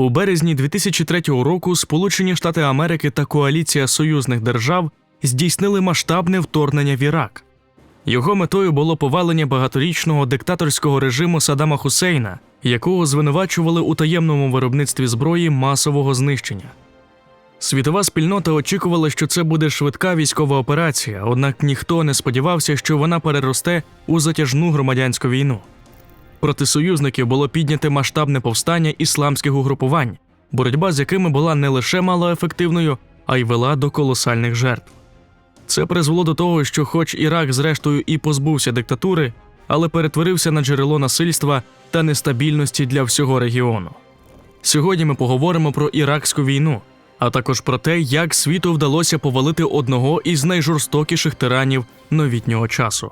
У березні 2003 року Сполучені Штати Америки та коаліція союзних держав здійснили масштабне вторгнення в Ірак. Його метою було повалення багаторічного диктаторського режиму Саддама Хусейна, якого звинувачували у таємному виробництві зброї масового знищення. Світова спільнота очікувала, що це буде швидка військова операція, однак ніхто не сподівався, що вона переросте у затяжну громадянську війну. Проти союзників було підняте масштабне повстання ісламських угрупувань, боротьба з якими була не лише малоефективною, а й вела до колосальних жертв. Це призвело до того, що, хоч Ірак, зрештою, і позбувся диктатури, але перетворився на джерело насильства та нестабільності для всього регіону. Сьогодні ми поговоримо про іракську війну, а також про те, як світу вдалося повалити одного із найжорстокіших тиранів новітнього часу.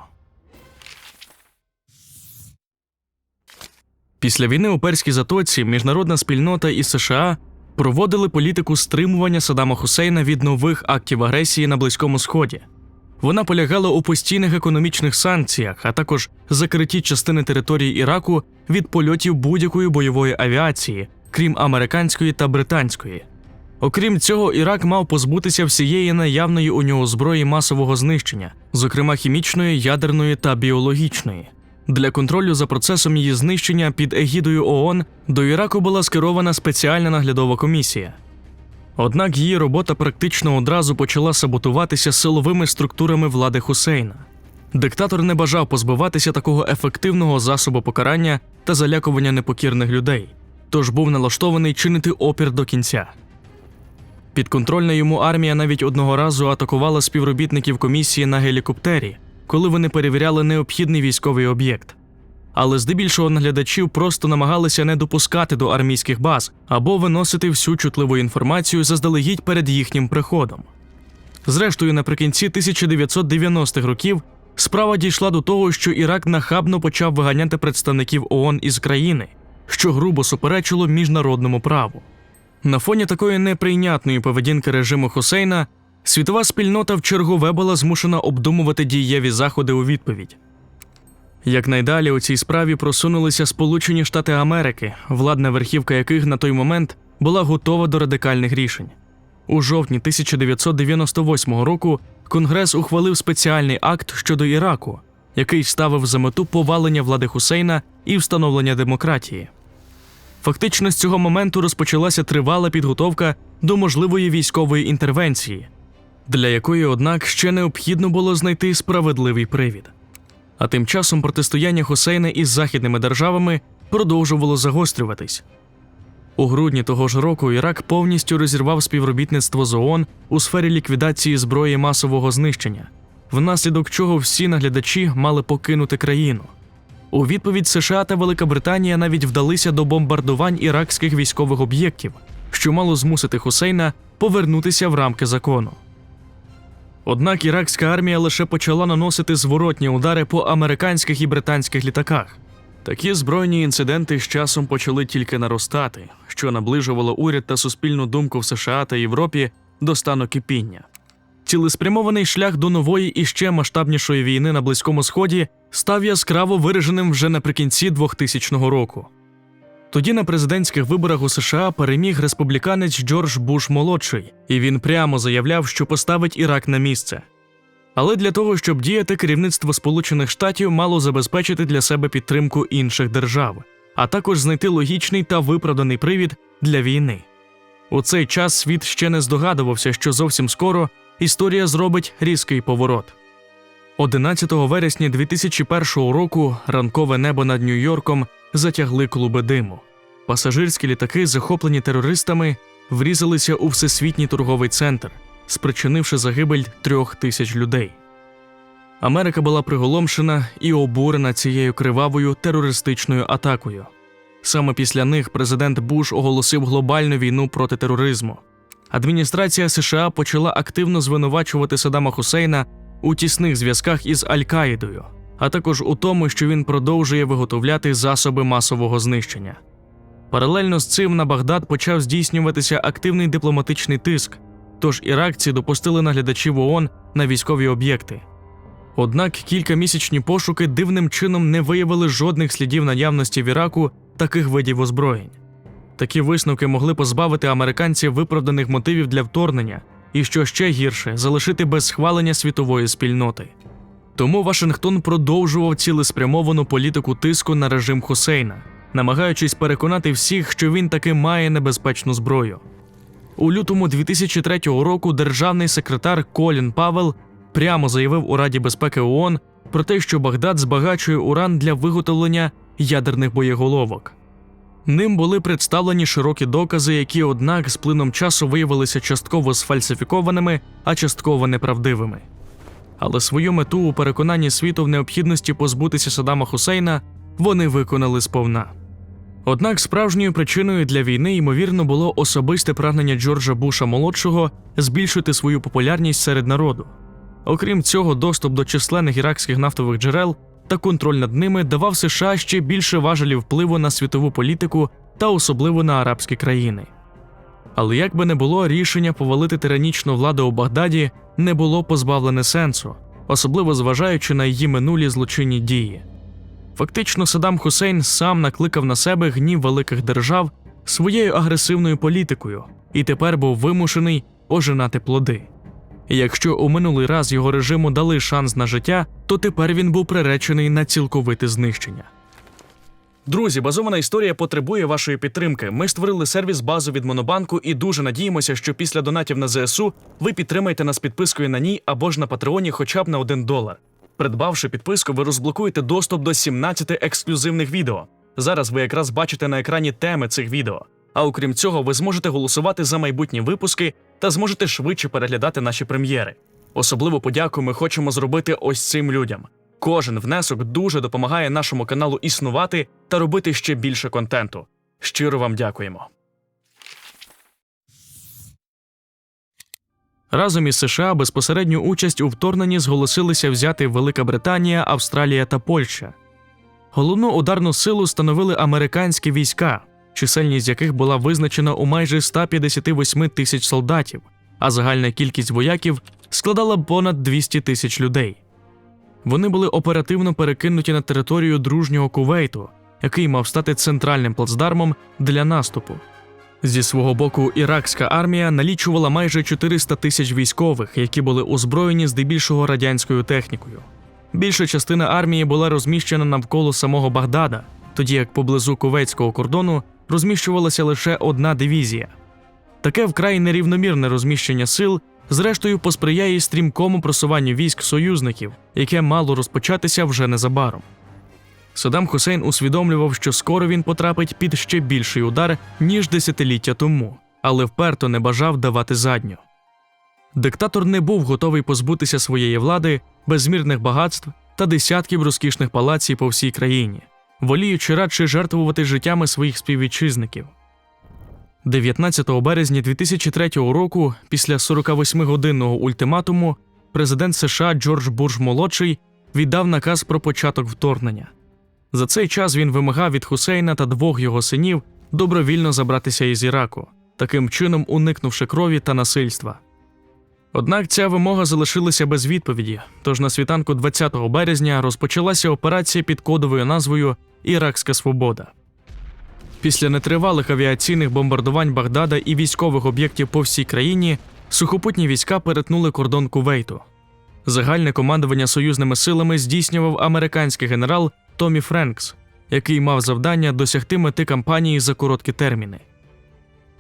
Після війни у Перській затоці міжнародна спільнота і США проводили політику стримування Саддама Хусейна від нових актів агресії на Близькому Сході. Вона полягала у постійних економічних санкціях, а також закритті частини території Іраку від польотів будь-якої бойової авіації, крім американської та британської. Окрім цього, Ірак мав позбутися всієї наявної у нього зброї масового знищення, зокрема хімічної, ядерної та біологічної. Для контролю за процесом її знищення під егідою ООН до Іраку була скерована спеціальна наглядова комісія. Однак її робота практично одразу почала саботуватися силовими структурами влади Хусейна. Диктатор не бажав позбиватися такого ефективного засобу покарання та залякування непокірних людей, тож був налаштований чинити опір до кінця. Підконтрольна йому армія навіть одного разу атакувала співробітників комісії на гелікоптері, коли вони перевіряли необхідний військовий об'єкт. Але здебільшого наглядачів просто намагалися не допускати до армійських баз або виносити всю чутливу інформацію заздалегідь перед їхнім приходом. Зрештою, наприкінці 1990-х років справа дійшла до того, що Ірак нахабно почав виганяти представників ООН із країни, що грубо суперечило міжнародному праву. На фоні такої неприйнятної поведінки режиму Хусейна світова спільнота в чергове була змушена обдумувати дієві заходи у відповідь. Якнайдалі у цій справі просунулися Сполучені Штати Америки, владна верхівка яких на той момент була готова до радикальних рішень. У жовтні 1998 року Конгрес ухвалив спеціальний акт щодо Іраку, який ставив за мету повалення влади Хусейна і встановлення демократії. Фактично з цього моменту розпочалася тривала підготовка до можливої військової інтервенції, для якої, однак, ще необхідно було знайти справедливий привід. А тим часом протистояння Хусейна із західними державами продовжувало загострюватись. У грудні того ж року Ірак повністю розірвав співробітництво з ООН у сфері ліквідації зброї масового знищення, внаслідок чого всі наглядачі мали покинути країну. У відповідь США та Велика Британія навіть вдалися до бомбардувань іракських військових об'єктів, що мало змусити Хусейна повернутися в рамки закону. Однак іракська армія лише почала наносити зворотні удари по американських і британських літаках. Такі збройні інциденти з часом почали тільки наростати, що наближувало уряд та суспільну думку в США та Європі до стану кипіння. Цілеспрямований шлях до нової і ще масштабнішої війни на Близькому Сході став яскраво вираженим вже наприкінці 2000 року. Тоді на президентських виборах у США переміг республіканець Джордж Буш молодший, і він прямо заявляв, що поставить Ірак на місце. Але для того, щоб діяти, керівництво Сполучених Штатів мало забезпечити для себе підтримку інших держав, а також знайти логічний та виправданий привід для війни. У цей час світ ще не здогадувався, що зовсім скоро історія зробить різкий поворот. 11 вересня 2001 року ранкове небо над Нью-Йорком затягли клуби диму. Пасажирські літаки, захоплені терористами, врізалися у всесвітній торговий центр, спричинивши загибель трьох тисяч людей. Америка була приголомшена і обурена цією кривавою терористичною атакою. Саме після них президент Буш оголосив глобальну війну проти тероризму. Адміністрація США почала активно звинувачувати Саддама Хусейна у тісних зв'язках із Аль-Каїдою, а також у тому, що він продовжує виготовляти засоби масового знищення. Паралельно з цим на Багдад почав здійснюватися активний дипломатичний тиск, тож іракці допустили наглядачів ООН на військові об'єкти. Однак кількамісячні пошуки дивним чином не виявили жодних слідів наявності в Іраку таких видів озброєнь. Такі висновки могли позбавити американців виправданих мотивів для вторгнення, і що ще гірше, залишити без схвалення світової спільноти. Тому Вашингтон продовжував цілеспрямовану політику тиску на режим Хусейна, намагаючись переконати всіх, що він таки має небезпечну зброю. У лютому 2003 року державний секретар Колін Павел прямо заявив у Раді безпеки ООН про те, що Багдад збагачує уран для виготовлення ядерних боєголовок. Ним були представлені широкі докази, які, однак, з плином часу виявилися частково сфальсифікованими, а частково неправдивими. Але свою мету у переконанні світу в необхідності позбутися Саддама Хусейна вони виконали сповна. Однак справжньою причиною для війни, ймовірно, було особисте прагнення Джорджа Буша молодшого збільшити свою популярність серед народу. Окрім цього, доступ до численних іракських нафтових джерел та контроль над ними давав США ще більше важелів впливу на світову політику та особливо на арабські країни. Але як би не було, рішення повалити тиранічну владу у Багдаді не було позбавлене сенсу, особливо зважаючи на її минулі злочинні дії. Фактично, Саддам Хусейн сам накликав на себе гнів великих держав своєю агресивною політикою і тепер був вимушений ожинати плоди. І Якщо у минулий раз його режиму дали шанс на життя, то тепер він був приречений на цілковите знищення. Друзі, базована історія потребує вашої підтримки. Ми створили сервіс базу від Монобанку і дуже надіємося, що після донатів на ЗСУ ви підтримаєте нас підпискою на ній або ж на Патреоні хоча б на 1 долар. Придбавши підписку, ви розблокуєте доступ до 17 ексклюзивних відео. Зараз ви якраз бачите на екрані теми цих відео. А окрім цього, ви зможете голосувати за майбутні випуски та зможете швидше переглядати наші прем'єри. Особливу подяку ми хочемо зробити ось цим людям. Кожен внесок дуже допомагає нашому каналу існувати та робити ще більше контенту. Щиро вам дякуємо. Разом із США безпосередню участь у вторгненні зголосилися взяти Велика Британія, Австралія та Польща. Головну ударну силу становили американські війська, чисельність яких була визначена у майже 158 тисяч солдатів, а загальна кількість вояків складала понад 200 тисяч людей. Вони були оперативно перекинуті на територію дружнього Кувейту, який мав стати центральним плацдармом для наступу. Зі свого боку, іракська армія налічувала майже 400 тисяч військових, які були озброєні здебільшого радянською технікою. Більша частина армії була розміщена навколо самого Багдада, тоді як поблизу кувейтського кордону розміщувалася лише одна дивізія. Таке вкрай нерівномірне розміщення сил, зрештою, посприяє стрімкому просуванню військ союзників, яке мало розпочатися вже незабаром. Саддам Хусейн усвідомлював, що скоро він потрапить під ще більший удар, ніж десятиліття тому, але вперто не бажав давати задню. Диктатор не був готовий позбутися своєї влади, безмірних багатств та десятків розкішних палаців по всій країні, воліючи радше жертвувати життями своїх співвітчизників. 19 березня 2003 року, після 48-годинного ультиматуму, президент США Джордж Буш молодший віддав наказ про початок вторгнення. За цей час він вимагав від Хусейна та двох його синів добровільно забратися із Іраку, таким чином уникнувши крові та насильства. Однак ця вимога залишилася без відповіді, тож на світанку 20 березня розпочалася операція під кодовою назвою Іракська Свобода. Після нетривалих авіаційних бомбардувань Багдада і військових об'єктів по всій країні сухопутні війська перетнули кордон Кувейту. Загальне командування союзними силами здійснював американський генерал Томі Френкс, який мав завдання досягти мети кампанії за короткі терміни.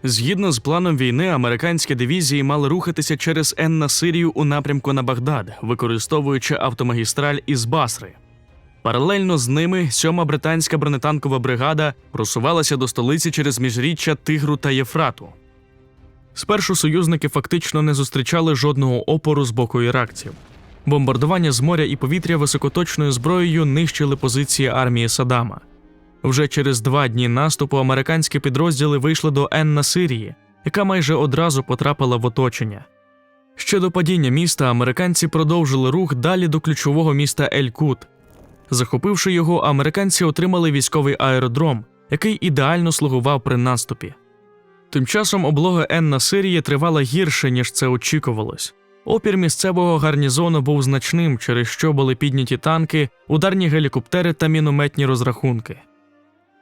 Згідно з планом війни, американські дивізії мали рухатися через Енна Сирію у напрямку на Багдад, використовуючи автомагістраль із Басри. Паралельно з ними сьома британська бронетанкова бригада просувалася до столиці через міжріччя Тигру та Єфрату. Спершу союзники фактично не зустрічали жодного опору з боку іракців. Бомбардування з моря і повітря високоточною зброєю нищили позиції армії Саддама. Вже через два дні наступу американські підрозділи вийшли до Енна Сирії, яка майже одразу потрапила в оточення. Ще до падіння міста американці продовжили рух далі до ключового міста Ель-Кут. Захопивши його, американці отримали військовий аеродром, який ідеально слугував при наступі. Тим часом облога Енна Сирії тривала гірше, ніж це очікувалось. Опір місцевого гарнізону був значним, через що були підняті танки, ударні гелікоптери та мінометні розрахунки.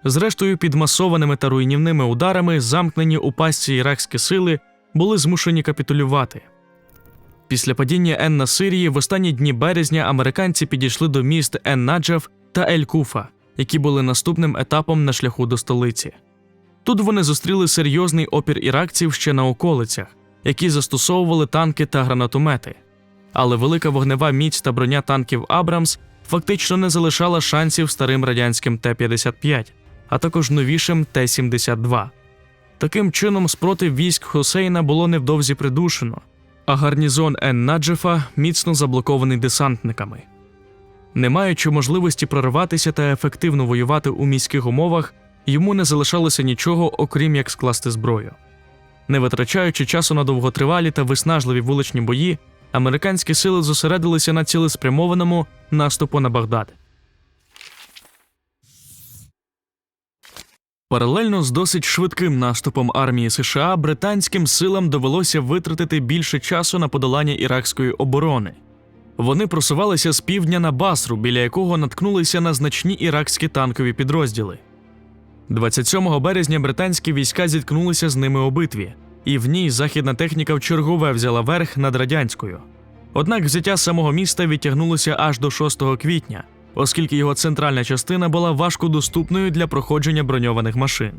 Зрештою, під масованими та руйнівними ударами, замкнені у пастці іракські сили були змушені капітулювати. Після падіння Ен на Сирії в останні дні березня американці підійшли до міст Ен-Наджав та Ель-Куфа, які були наступним етапом на шляху до столиці. Тут вони зустріли серйозний опір іракців ще на околицях, які застосовували танки та гранатомети. Але велика вогнева міць та броня танків Абрамс фактично не залишала шансів старим радянським Т-55, а також новішим Т-72. Таким чином, спротив військ Хусейна було невдовзі придушено, а гарнізон Ен-Наджефа міцно заблокований десантниками. Не маючи можливості прорватися та ефективно воювати у міських умовах, йому не залишалося нічого, окрім як скласти зброю. Не витрачаючи часу на довготривалі та виснажливі вуличні бої, американські сили зосередилися на цілеспрямованому наступу на Багдад. Паралельно з досить швидким наступом армії США британським силам довелося витратити більше часу на подолання іракської оборони. Вони просувалися з півдня на Басру, біля якого наткнулися на значні іракські танкові підрозділи. 27 березня британські війська зіткнулися з ними у битві, і в ній західна техніка вчергове взяла верх над радянською. Однак взяття самого міста відтягнулося аж до 6 квітня, оскільки його центральна частина була важко доступною для проходження броньованих машин.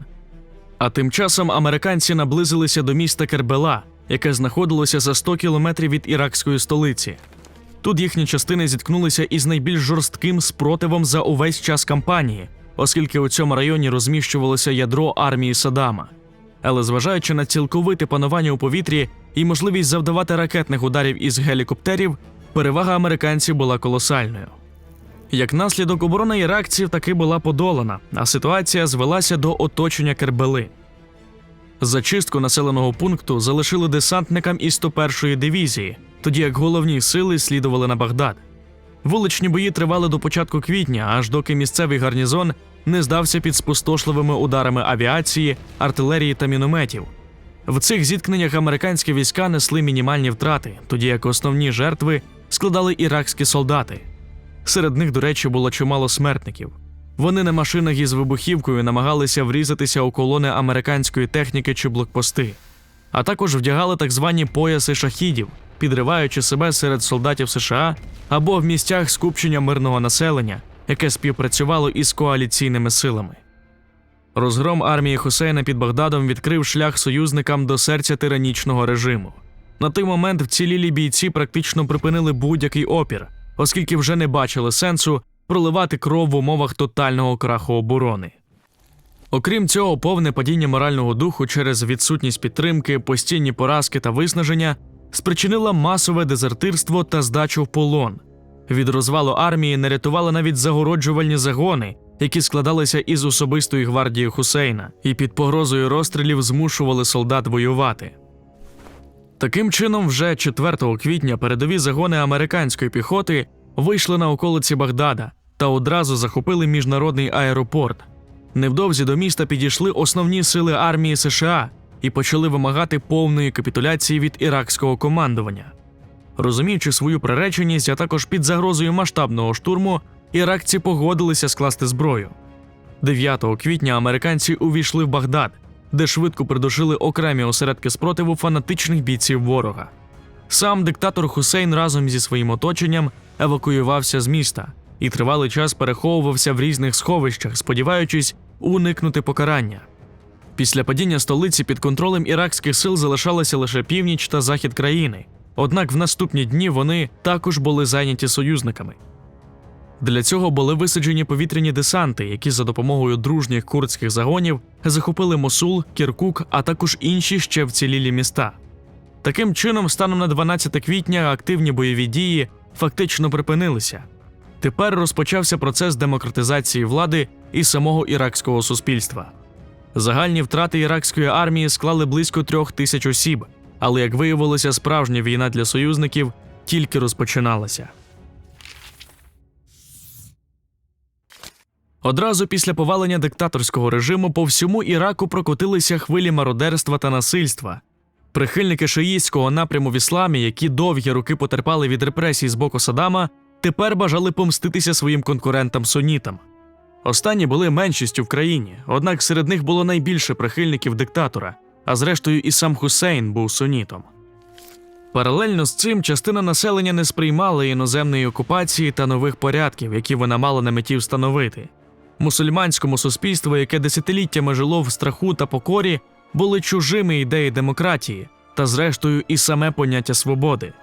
А тим часом американці наблизилися до міста Кербела, яке знаходилося за 100 кілометрів від іракської столиці. Тут їхні частини зіткнулися із найбільш жорстким спротивом за увесь час кампанії, оскільки у цьому районі розміщувалося ядро армії Садама. Але зважаючи на цілковите панування у повітрі і можливість завдавати ракетних ударів із гелікоптерів, перевага американців була колосальною. Як наслідок оборона іракців таки була подолана, а ситуація звелася до оточення Кербели. Зачистку населеного пункту залишили десантникам із 101-ї дивізії, тоді як головні сили слідували на Багдад. Вуличні бої тривали до початку квітня, аж доки місцевий гарнізон не здався під спустошливими ударами авіації, артилерії та мінометів. В цих зіткненнях американські війська несли мінімальні втрати, тоді як основні жертви складали іракські солдати. Серед них, до речі, було чимало смертників. Вони на машинах із вибухівкою намагалися врізатися у колони американської техніки чи блокпости, а також вдягали так звані пояси шахідів, підриваючи себе серед солдатів США або в місцях скупчення мирного населення, яке співпрацювало із коаліційними силами. Розгром армії Хусейна під Багдадом відкрив шлях союзникам до серця тиранічного режиму. На той момент вцілілі бійці практично припинили будь-який опір, оскільки вже не бачили сенсу проливати кров в умовах тотального краху оборони. Окрім цього, повне падіння морального духу через відсутність підтримки, постійні поразки та виснаження спричинило масове дезертирство та здачу в полон. Від розвалу армії не рятували навіть загороджувальні загони, які складалися із особистої гвардії Хусейна, і під погрозою розстрілів змушували солдат воювати. Таким чином, вже 4 квітня передові загони американської піхоти вийшли на околиці Багдада та одразу захопили міжнародний аеропорт. Невдовзі до міста підійшли основні сили армії США і почали вимагати повної капітуляції від іракського командування. Розуміючи свою приреченість, а також під загрозою масштабного штурму, іракці погодилися скласти зброю. 9 квітня американці увійшли в Багдад, де швидко придушили окремі осередки спротиву фанатичних бійців ворога. Сам диктатор Хусейн разом зі своїм оточенням евакуювався з міста і тривалий час переховувався в різних сховищах, сподіваючись уникнути покарання. Після падіння столиці під контролем іракських сил залишалася лише північ та захід країни. Однак в наступні дні вони також були зайняті союзниками. Для цього були висаджені повітряні десанти, які за допомогою дружніх курдських загонів захопили Мосул, Кіркук, а також інші ще вцілілі міста. Таким чином, станом на 12 квітня активні бойові дії фактично припинилися. Тепер розпочався процес демократизації влади і самого іракського суспільства. Загальні втрати іракської армії склали близько трьох тисяч осіб, але як виявилося, справжня війна для союзників тільки розпочиналася. Одразу після повалення диктаторського режиму по всьому Іраку прокотилися хвилі мародерства та насильства. Прихильники шиїстського напряму в ісламі, які довгі роки потерпали від репресій з боку Садама, тепер бажали помститися своїм конкурентам сунітам. Останні були меншістю в країні, однак серед них було найбільше прихильників диктатора, а зрештою і сам Хусейн був сунітом. Паралельно з цим частина населення не сприймала іноземної окупації та нових порядків, які вона мала на меті встановити. Мусульманському суспільству, яке десятиліттями жило в страху та покорі, були чужими ідеї демократії та, зрештою, і саме поняття свободи.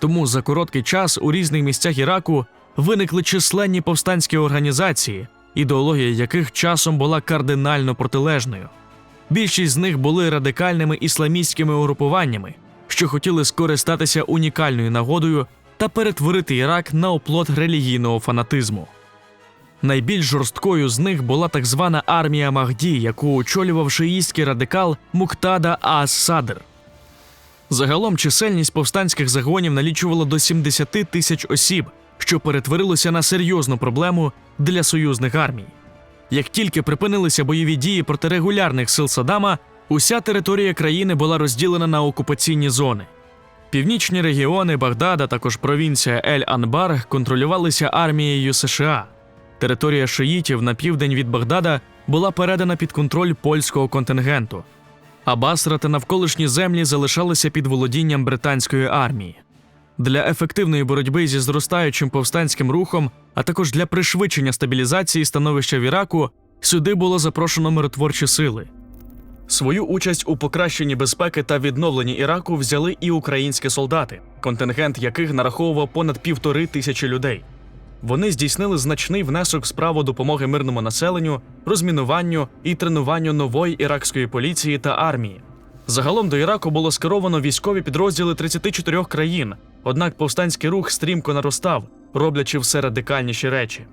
Тому за короткий час у різних місцях Іраку виникли численні повстанські організації, ідеологія яких часом була кардинально протилежною. Більшість з них були радикальними ісламістськими угрупуваннями, що хотіли скористатися унікальною нагодою та перетворити Ірак на оплот релігійного фанатизму. Найбільш жорсткою з них була так звана армія Махді, яку очолював шиїстський радикал Муктада Аас-Садр. Загалом чисельність повстанських загонів налічувала до 70 тисяч осіб, що перетворилося на серйозну проблему для союзних армій. Як тільки припинилися бойові дії проти регулярних сил Садама, уся територія країни була розділена на окупаційні зони. Північні регіони Багдада, також провінція Ель-Анбар контролювалися армією США. Територія шиїтів на південь від Багдада була передана під контроль польського контингенту, а Басра та навколишні землі залишалися під володінням британської армії. Для ефективної боротьби зі зростаючим повстанським рухом, а також для пришвидшення стабілізації становища в Іраку, сюди було запрошено миротворчі сили. Свою участь у покращенні безпеки та відновленні Іраку взяли і українські солдати, контингент яких нараховував понад півтори тисячі людей. Вони здійснили значний внесок в справу допомоги мирному населенню, розмінуванню і тренуванню нової іракської поліції та армії. Загалом до Іраку було скеровано військові підрозділи 34 країн, однак повстанський рух стрімко наростав, роблячи все радикальніші речі.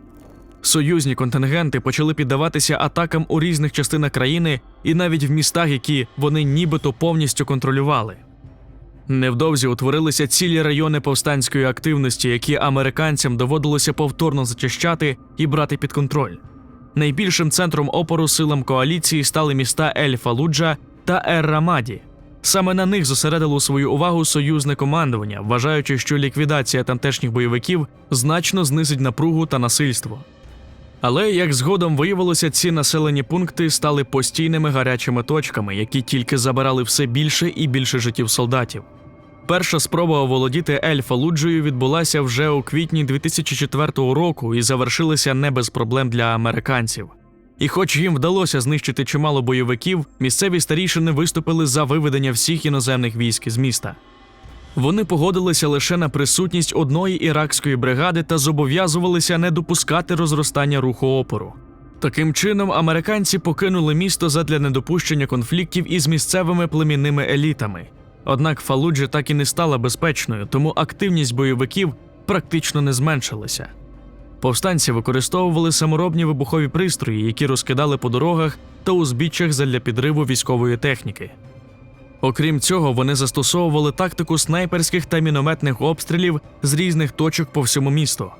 Союзні контингенти почали піддаватися атакам у різних частинах країни і навіть в містах, які вони нібито повністю контролювали. Невдовзі утворилися цілі райони повстанської активності, які американцям доводилося повторно зачищати і брати під контроль. Найбільшим центром опору силам коаліції стали міста Ель-Фалуджа та Ер-Рамаді. Саме на них зосередило свою увагу союзне командування, вважаючи, що ліквідація тамтешніх бойовиків значно знизить напругу та насильство. Але як згодом виявилося, ці населені пункти стали постійними гарячими точками, які тільки забирали все більше і більше життів солдатів. Перша спроба оволодіти Ель-Фалуджею відбулася вже у квітні 2004 року і завершилася не без проблем для американців. І хоч їм вдалося знищити чимало бойовиків, місцеві старішини виступили за виведення всіх іноземних військ з міста. Вони погодилися лише на присутність одної іракської бригади та зобов'язувалися не допускати розростання руху опору. Таким чином, американці покинули місто задля недопущення конфліктів із місцевими племінними елітами. Однак Фалуджа так і не стала безпечною, тому активність бойовиків практично не зменшилася. Повстанці використовували саморобні вибухові пристрої, які розкидали по дорогах та узбіччях задля підриву військової техніки. Окрім цього, вони застосовували тактику снайперських та мінометних обстрілів з різних точок по всьому місту.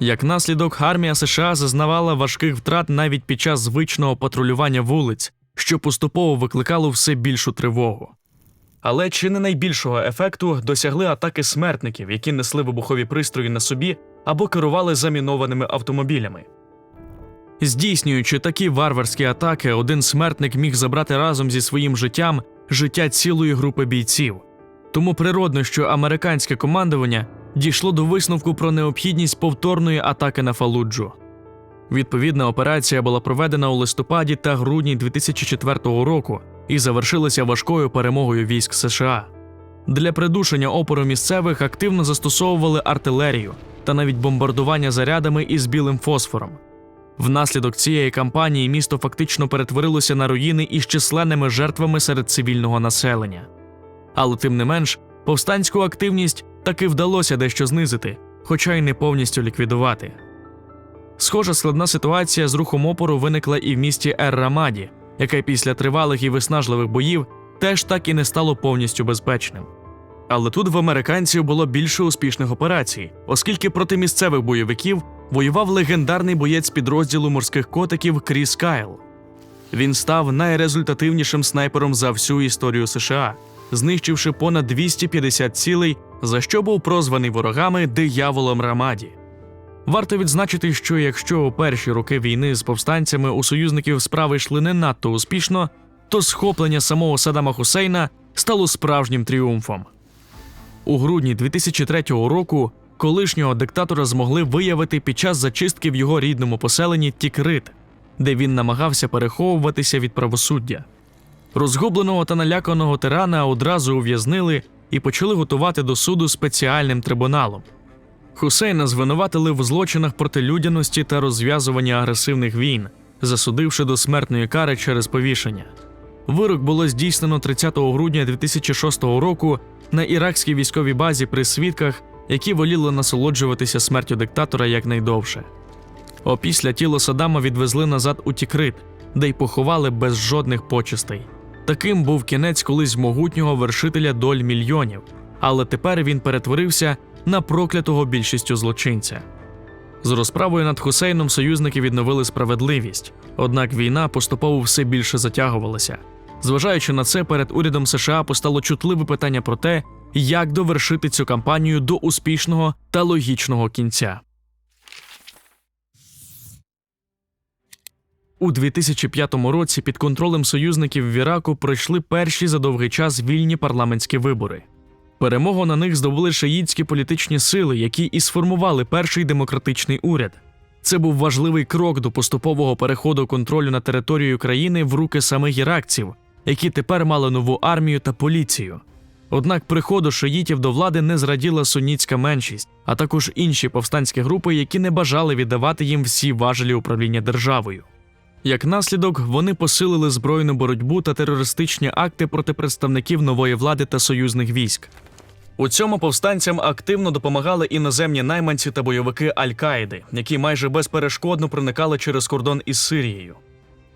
Як наслідок, армія США зазнавала важких втрат навіть під час звичного патрулювання вулиць, що поступово викликало все більшу тривогу. Але чи не найбільшого ефекту досягли атаки смертників, які несли вибухові пристрої на собі або керували замінованими автомобілями. Здійснюючи такі варварські атаки, один смертник міг забрати разом зі своїм життям життя цілої групи бійців. Тому природно, що американське командування дійшло до висновку про необхідність повторної атаки на Фалуджу. Відповідна операція була проведена у листопаді та грудні 2004 року і завершилася важкою перемогою військ США. Для придушення опору місцевих активно застосовували артилерію та навіть бомбардування зарядами із білим фосфором. Внаслідок цієї кампанії місто фактично перетворилося на руїни із численними жертвами серед цивільного населення. Але тим не менш, повстанську активність таки вдалося дещо знизити, хоча й не повністю ліквідувати. Схожа складна ситуація з рухом опору виникла і в місті Ер-Рамаді, яке після тривалих і виснажливих боїв теж так і не стало повністю безпечним. Але тут в американців було більше успішних операцій, оскільки проти місцевих бойовиків воював легендарний боєць підрозділу морських котиків Кріс Кайл. Він став найрезультативнішим снайпером за всю історію США, знищивши понад 250 цілей, за що був прозваний ворогами дияволом Рамаді. Варто відзначити, що якщо у перші роки війни з повстанцями у союзників справи йшли не надто успішно, то схоплення самого Саддама Хусейна стало справжнім тріумфом. У грудні 2003 року колишнього диктатора змогли виявити під час зачистки в його рідному поселенні Тікрит, де він намагався переховуватися від правосуддя. Розгубленого та наляканого тирана одразу ув'язнили і почали готувати до суду спеціальним трибуналом. Хусейна звинуватили в злочинах проти людяності та розв'язуванні агресивних війн, засудивши до смертної кари через повішення. Вирок було здійснено 30 грудня 2006 року на іракській військовій базі при свідках, які воліли насолоджуватися смертю диктатора якнайдовше. Опісля тіло Саддама відвезли назад у Тікрит, де й поховали без жодних почестей. Таким був кінець колись могутнього вершителя доль мільйонів, але тепер він перетворився на проклятого більшістю злочинця. З розправою над Хусейном союзники відновили справедливість, однак війна поступово все більше затягувалася. Зважаючи на це, перед урядом США постало чутливе питання про те, як довершити цю кампанію до успішного та логічного кінця. У 2005 році під контролем союзників в Іраку пройшли перші за довгий час вільні парламентські вибори. Перемогу на них здобули шиїтські політичні сили, які і сформували перший демократичний уряд. Це був важливий крок до поступового переходу контролю на територію країни в руки самих іракців, які тепер мали нову армію та поліцію. Однак приходу шиїтів до влади не зраділа сунітська меншість, а також інші повстанські групи, які не бажали віддавати їм всі важелі управління державою. Як наслідок, вони посилили збройну боротьбу та терористичні акти проти представників нової влади та союзних військ. У цьому повстанцям активно допомагали іноземні найманці та бойовики Аль-Каїди, які майже безперешкодно проникали через кордон із Сирією.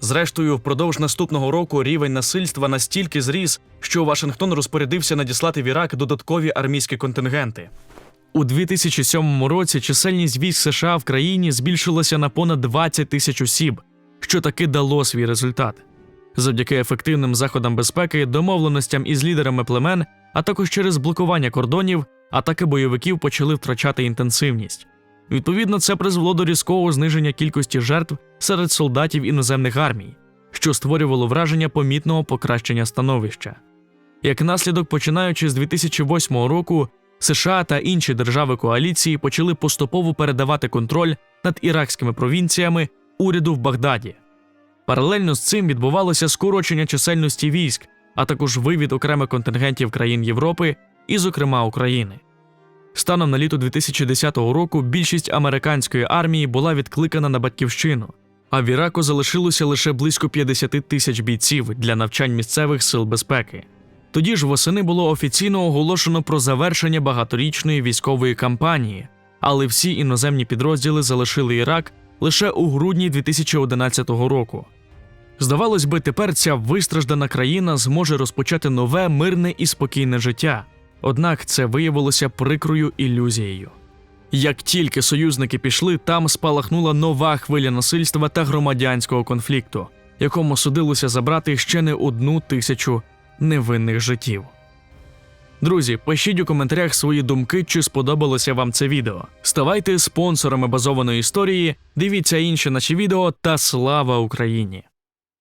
Зрештою, впродовж наступного року рівень насильства настільки зріс, що Вашингтон розпорядився надіслати в Ірак додаткові армійські контингенти. У 2007 році чисельність військ США в країні збільшилася на понад 20 тисяч осіб, що таки дало свій результат. Завдяки ефективним заходам безпеки, домовленостям із лідерами племен, а також через блокування кордонів, атаки бойовиків почали втрачати інтенсивність. Відповідно, це призвело до різкого зниження кількості жертв серед солдатів іноземних армій, що створювало враження помітного покращення становища. Як наслідок, починаючи з 2008 року, США та інші держави коаліції почали поступово передавати контроль над іракськими провінціями уряду в Багдаді. Паралельно з цим відбувалося скорочення чисельності військ, а також вивід окремих контингентів країн Європи і, зокрема, України. Станом на літо 2010 року більшість американської армії була відкликана на батьківщину, а в Іраку залишилося лише близько 50 тисяч бійців для навчань місцевих сил безпеки. Тоді ж восени було офіційно оголошено про завершення багаторічної військової кампанії, але всі іноземні підрозділи залишили Ірак лише у грудні 2011 року. Здавалось би, тепер ця вистраждана країна зможе розпочати нове мирне і спокійне життя. Однак це виявилося прикрою ілюзією. Як тільки союзники пішли, там спалахнула нова хвиля насильства та громадянського конфлікту, якому судилося забрати ще не одну тисячу невинних життів. Друзі, пишіть у коментарях свої думки, чи сподобалося вам це відео. Ставайте спонсорами базованої історії, дивіться інші наші відео та слава Україні!